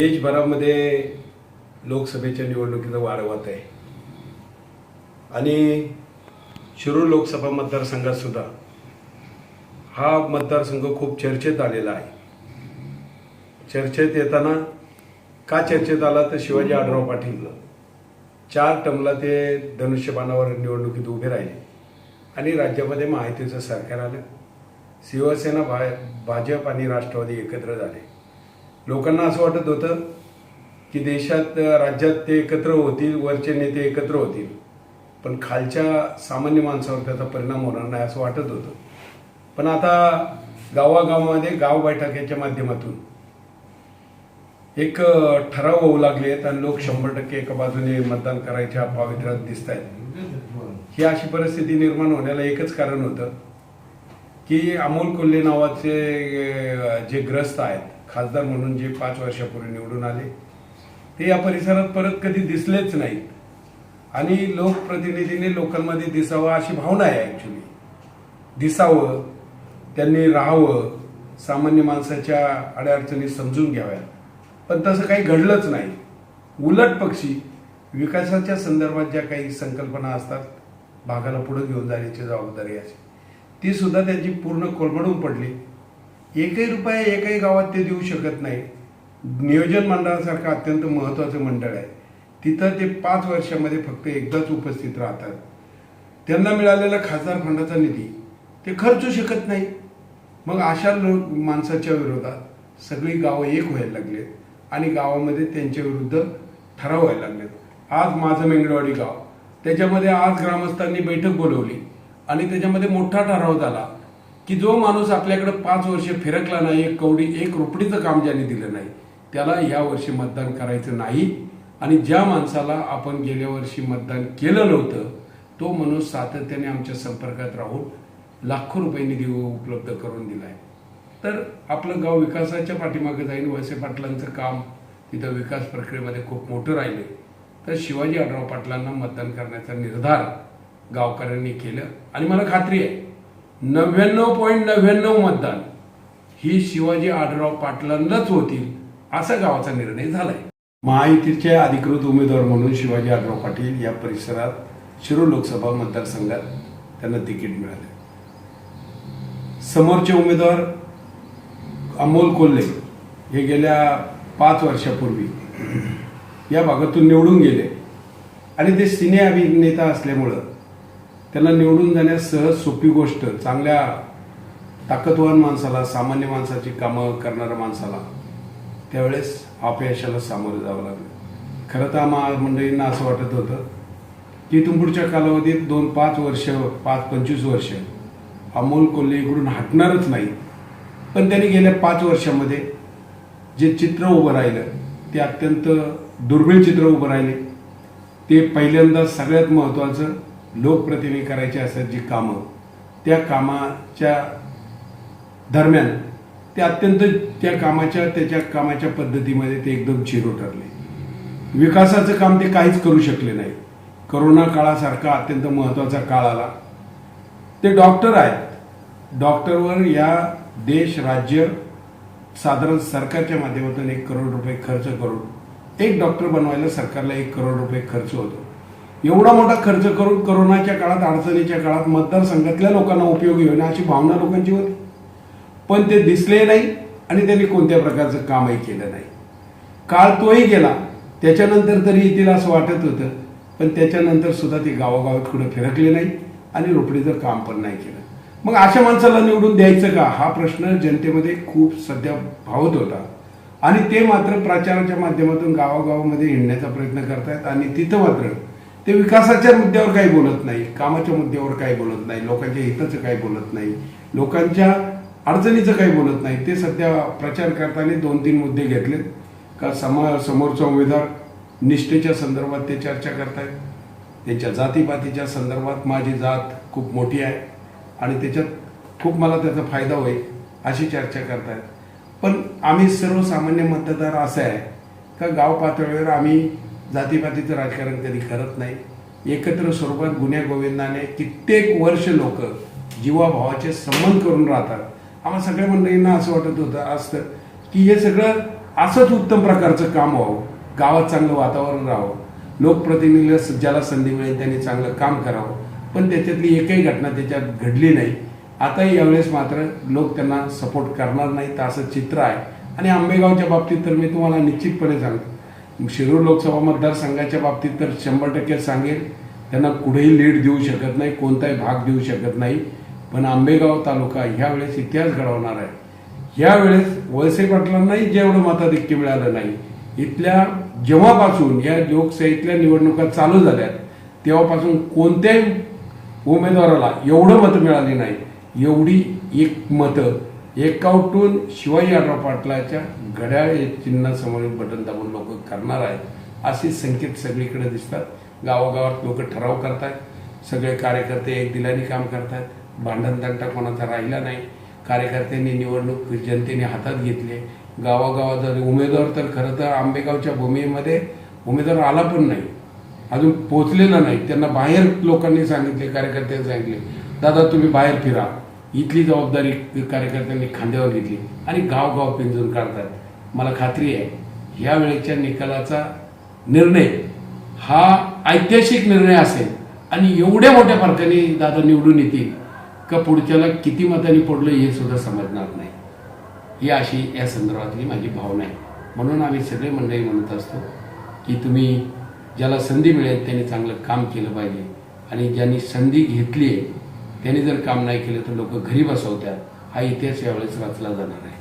देशभरामध्ये लोकसभेच्या निवडणुकीचा वाढवत आहे. आणि शिरूर लोकसभा मतदारसंघात सुद्धा हा मतदारसंघ खूप चर्चेत आलेला आहे. चर्चेत येताना का चर्चेत आला तर शिवाजी आढराव पाटील. चार टमला ते धनुष्यबाणावर निवडणुकीत उभे राहिले. आणि राज्यामध्ये महायुतीचं सरकार आलं. शिवसेना भा भाजप आणि राष्ट्रवादी एकत्र झाले. लोकांना असं वाटत होतं की देशात राज्यात ते एकत्र होतील वरचे नेते एकत्र होतील. पण खालच्या सामान्य माणसावर त्याचा परिणाम होणार नाही असं वाटत होतं. पण आता गावागावामध्ये गाव बैठकीच्या माध्यमातून एक ठराव होऊ लागले आहेत आणि लोक शंभर टक्के एका बाजूने मतदान करायच्या पावित्र्यात दिसत आहेत ही अशी परिस्थिती निर्माण होण्याला एकच कारण होतं की अमोल कोल्हे नावाचे जे ग्रस्त आहेत खासदार म्हणून जे पाच वर्षापूर्वी निवडून आले ते या परिसरात परत कधी दिसलेच नाहीत. आणि लोकप्रतिनिधीने लोकांमध्ये दिसावं अशी भावना आहे ॲक्च्युली दिसावं त्यांनी राहावं सामान्य माणसाच्या अडचणी समजून घ्याव्या पण तसं काही घडलंच नाही. उलट पक्षी विकासाच्या संदर्भात ज्या काही संकल्पना असतात भागाला पुढे घेऊन जाण्याची जबाबदारी अशी. ती सुद्धा त्यांची पूर्ण कोलमडून पडली. एकही रुपया एकही गावात ते देऊ शकत नाही. नियोजन मंडळासारखं अत्यंत महत्त्वाचं मंडळ आहे. तिथं ते पाच वर्षामध्ये फक्त एकदाच उपस्थित राहतात. त्यांना मिळालेला खासदार फंडाचा निधी ते खर्चू शकत नाही. मग अशा लोक माणसाच्या विरोधात सगळी गावं एक व्हायला लागलेत आणि गावामध्ये त्यांच्या विरुद्ध ठराव व्हायला लागलेत. आज माझं मेंगडवाडी गाव त्याच्यामध्ये आज ग्रामस्थांनी बैठक बोलवली आणि त्याच्यामध्ये मोठा ठराव झाला की जो माणूस आपल्याकडे पाच वर्ष फिरकला नाही एक कवडी एक रुपडीचं काम ज्याने दिलं नाही त्याला या वर्षी मतदान करायचं नाही. आणि ज्या माणसाला आपण गेल्या वर्षी मतदान केलं नव्हतं तो माणूस सातत्याने आमच्या संपर्कात राहून लाखो रुपये निधी उपलब्ध करून दिलाय. तर आपलं गाव विकासाच्या पाठीमागे जाईल वळसे पाटलांचं काम तिथं विकास प्रक्रियेमध्ये खूप मोठं राहिले तर शिवाजी आढराव पाटलांना मतदान करण्याचा निर्धार गावकऱ्यांनी केलं. आणि मला खात्री आहे नव्याण्णव पॉईंट नव्याण्णव मतदान ही शिवाजी आढराव पाटलांनाच होतील असा गावाचा निर्णय झालाय. महायुतीचे अधिकृत उमेदवार म्हणून शिवाजी आढराव पाटील या परिसरात शिरूर लोकसभा मतदारसंघात त्यांना तिकीट मिळाले. समोरचे उमेदवार अमोल कोल्हे हे गेल्या पाच वर्षापूर्वी या भागातून निवडून गेले आणि ते सिने अभिनेता असल्यामुळं त्यांना निवडून जाण्यास सहज सोपी गोष्ट चांगल्या ताकदवान माणसाला सामान्य माणसाची कामं करणाऱ्या माणसाला त्यावेळेस अपयशाला सामोरं जावं लागलं. खरं तर महामंडळींना असं वाटत होतं की इथून पुढच्या कालावधीत दोन पाच वर्ष पाच पंचवीस वर्ष अमोल कोल्हे इकडून हटणारच नाही. पण त्यांनी गेल्या पाच वर्षामध्ये जे चित्र उभं राहिलं ते अत्यंत दुर्मिळ चित्र उभं राहिले. ते पहिल्यांदा सगळ्यात महत्त्वाचं लोकप्रतिनिधी करायची असतात जी कामं त्या कामाच्या दरम्यान ते अत्यंत त्या कामाच्या त्याच्या कामाच्या पद्धतीमध्ये ते एकदम चिरो ठरले. विकासाचं काम ते काहीच करू शकले नाही. करोना काळासारखा अत्यंत महत्त्वाचा काळ आला. ते डॉक्टर आहेत. डॉक्टरवर या देश राज्य साधारण सरकारच्या माध्यमातून एक करोड रुपये खर्च करून एक डॉक्टर बनवायला सरकारला एक करोड रुपये खर्च होतो. एवढा मोठा खर्च करून करोनाच्या काळात अडचणीच्या काळात मतदारसंघातल्या लोकांना उपयोगी होईल अशी भावना लोकांची होती. पण ते दिसले नाही आणि त्यांनी कोणत्या प्रकारचं कामही केलं नाही. काळ तोही गेला त्याच्यानंतर तरी येतील असं वाटत होतं पण त्याच्यानंतर सुद्धा ते गावागावात कुठं फिरकले नाही आणि रोपडीचं काम पण नाही केलं. मग अशा माणसाला निवडून द्यायचं का? हा प्रश्न जनतेमध्ये खूप सध्या भावत होता. आणि ते मात्र प्रचाराच्या माध्यमातून गावागावामध्ये हिंडण्याचा प्रयत्न करतायत आणि तिथं मात्र ते विकासाच्या मुद्द्यावर काही बोलत नाही कामाच्या मुद्द्यावर काही बोलत नाही लोकांच्या हिताचं काही बोलत नाही लोकांच्या अडचणीचं काही बोलत नाही. ते सध्या प्रचार करताना दोन तीन मुद्दे घेतलेत. का समा समोरचा उमेदवार निष्ठेच्या संदर्भात ते चर्चा करतायत. त्यांच्या जातीपातीच्या संदर्भात माझी जात खूप मोठी आहे. आणि त्याच्यात खूप मला त्याचा फायदा होईल अशी चर्चा करतायत. पण आम्ही सर्वसामान्य मतदार असं आहे. का गाव पातळीवर आम्ही जातीपातीचं राजकारण कधी करत नाही. एकत्र स्वरूपात गुन्ह्या गोविंदाने कित्येक वर्ष लोक जीवाभावाचे संबंध करून राहतात. आम्हाला सगळ्या मंडळींना असं वाटत होतं असतं की हे सगळं असंच उत्तम प्रकारचं काम व्हावं. गावात चांगलं वातावरण राहावं. लोकप्रतिनिधीला ज्याला संधी मिळेल त्यांनी चांगलं काम करावं. पण त्याच्यातली एकही घटना त्याच्यात घडली नाही. आताही यावेळेस मात्र लोक त्यांना सपोर्ट करणार नाहीत असं चित्र आहे. आणि आंबेगावच्या बाबतीत तर मी तुम्हाला निश्चितपणे सांगतो शिरूर लोकसभा मतदारसंघाच्या बाबतीत तर शंभर टक्के सांगेल त्यांना कुठेही लीड देऊ शकत नाही कोणताही भाग देऊ शकत नाही. पण आंबेगाव तालुका ह्यावेळेस इतिहास घडवणार आहे. यावेळेस वळसे पाटलांनाही जेवढं मताधिक्य मिळालं नाही इथल्या जेव्हापासून या लोकशाहीतल्या निवडणुका चालू झाल्यात तेव्हापासून कोणत्याही उमेदवाराला एवढं मतं मिळाली नाही. एवढी एक मतं एकावटून शिवाजी आढाव पाटलाच्या घड्याळ चिन्हासमोर चिन्हासमोरील बटन दाबून लोक करणार आहेत असे संकेत सगळीकडे दिसतात. गावागावात लोक ठराव करतात. सगळे कार्यकर्ते एक दिलाने काम करतात. भांडण कोणाचा राहिला नाही. कार्यकर्त्यांनी निवडणूक जनतेने हातात घेतली. गावागावात जर उमेदवार तर खरं तर आंबेगावच्या भूमीमध्ये उमेदवार आला पण नाही. अजून पोचलेला नाही. त्यांना बाहेर लोकांनी सांगितले कार्यकर्त्यांनी सांगितले दादा तुम्ही बाहेर फिरा. इथली जबाबदारी कार्यकर्त्यांनी खांद्यावर घेतली आणि गावगाव पिंजून काढतात. मला खात्री आहे या वेळेच्या निकालाचा निर्णय हा ऐतिहासिक निर्णय असेल आणि एवढ्या मोठ्या फरकाने दादा निवडून येतील का पुढच्याला किती मतांनी पडलं हे सुद्धा समजणार नाही. ही अशी या संदर्भातली माझी भावना आहे. म्हणून आम्ही सगळे मंडळी म्हणत असतो की तुम्ही ज्याला संधी मिळेल त्यांनी चांगलं काम केलं पाहिजे आणि ज्यांनी संधी घेतली आहे त्यांनी जर काम नाही केलं तर लोक घरी बसवतात हा इतिहास यावेळेस वाचला जाणार आहे.